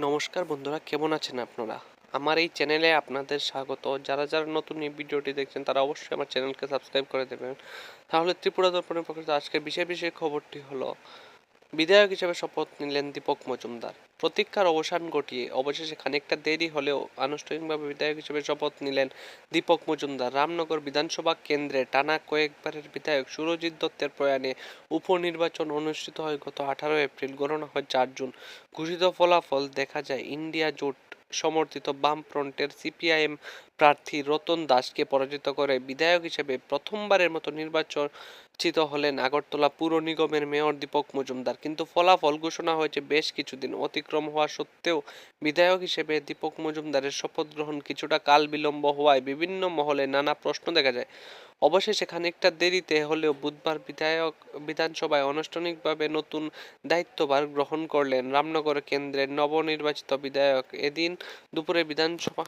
নমস্কার বন্ধুরা, কেমন আছেন আপনারা? আমার এই চ্যানেলে আপনাদের স্বাগত। যারা যারা নতুন এই ভিডিওটি দেখছেন, তারা অবশ্যই আমার চ্যানেলকে সাবস্ক্রাইব করে দেবেন। তাহলে ত্রিপুরা দর্পণের পক্ষে আজকের বিশেষ বিশেষ খবরটি হলো বিধায়ক হিসেবে শপথ নিলেন দীপক মজুমদার। প্রতীক্ষার অবসান ঘটিয়ে অবশেষে খানিকটা দেরি হলেও আনুষ্ঠানিকভাবে বিধায়ক হিসেবে শপথ নিলেন দীপক মজুমদার। রামনগর বিধানসভা কেন্দ্রে টানা কয়েকবারের বিধায়ক সুরজিৎ দত্তের প্রয়াণে উপনির্বাচন অনুষ্ঠিত হয় গত আঠারো এপ্রিল, গণনা হয় চার জুন। ঘোষিত ফলাফল দেখা যায়, ইন্ডিয়া জোট সমর্থিত বামফ্রন্টের সিপিআইএম প্রার্থী রতন দাসকে পরাজিত করে বিধায়ক হিসেবে প্রথমবারের মতো নির্বাচিত হলেন আগরতলা পুর নিগমের মেয়র দীপক মজুমদার। কিন্তু ফলাফল ঘোষণা হয়েছে বেশ কিছুদিন। অতিক্রম হওয়া সত্ত্বেও বিধায়ক হিসেবে দীপক মজুমদারের শপথ গ্রহণ কিছুটা কাল বিলম্ব হওয়ায় বিভিন্ন মহলে নানা প্রশ্ন দেখা যায়। অবশেষে খানিকটা দেরিতে হলেও বুধবার বিধায়ক বিধানসভায় আনুষ্ঠানিকভাবে নতুন দায়িত্বভার গ্রহণ করলেন রামনগর কেন্দ্রের নবনির্বাচিত বিধায়ক। এদিন দুপুরে বিধানসভা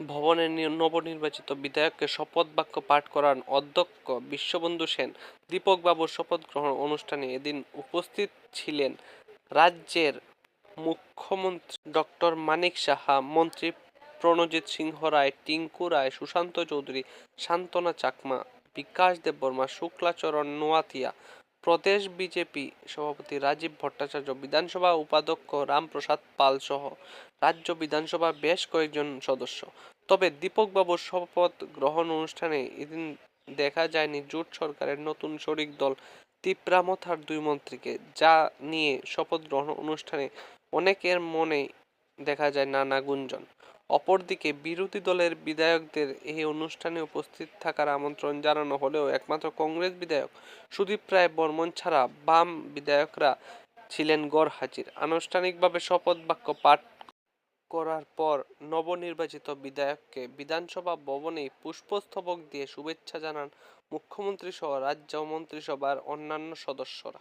ভবনে নবনির্বাচিত বিধায়ককে শপথ বাক্য পাঠ করান অধ্যক্ষ বিশ্ববন্ধু সেন। দীপকবাবুর শপথ গ্রহণ অনুষ্ঠানে এদিন উপস্থিত ছিলেন রাজ্যের মুখ্যমন্ত্রী ডক্টর মানিক সাহা, মন্ত্রী প্রণজিৎ সিংহ রায়, টিঙ্কু রায়, সুশান্ত চৌধুরী, শান্তনা চাকমা, বিকাশ দেববর্মা শুক্লাচরণ নোয়াতিয়া প্রদেশ বিজেপি সভাপতি রাজীব ভট্টাচার্য, বিধানসভা উপাধ্যক্ষ রামপ্রসাদ পাল সহ রাজ্য বিধানসভার বেশ কয়েকজন সদস্য। তবে দীপকবাবুর শপথ গ্রহণ অনুষ্ঠানে এদিন দেখা যায়নি জোট সরকারের নতুন শরিক দল তিপ্রামথার দুই মন্ত্রীকে, যা নিয়ে শপথ গ্রহণ অনুষ্ঠানে অনেকের মনে দেখা যায় নানা গুঞ্জন। অপরদিকে বিরোধী দলের বিধায়কদের এই অনুষ্ঠানে উপস্থিত থাকার আমন্ত্রণ জানানো হলেও একমাত্র কংগ্রেস বিধায়ক সুদীপ রায় বর্মন ছাড়া বাম বিধায়করা ছিলেন গড় হাজির। আনুষ্ঠানিকভাবে শপথ বাক্য পাঠ করার পর নবনির্বাচিত বিধায়ককে বিধানসভা ভবনে পুষ্পস্তবক দিয়ে শুভেচ্ছা জানান মুখ্যমন্ত্রী সহ রাজ্য মন্ত্রিসভার অন্যান্য সদস্যরা।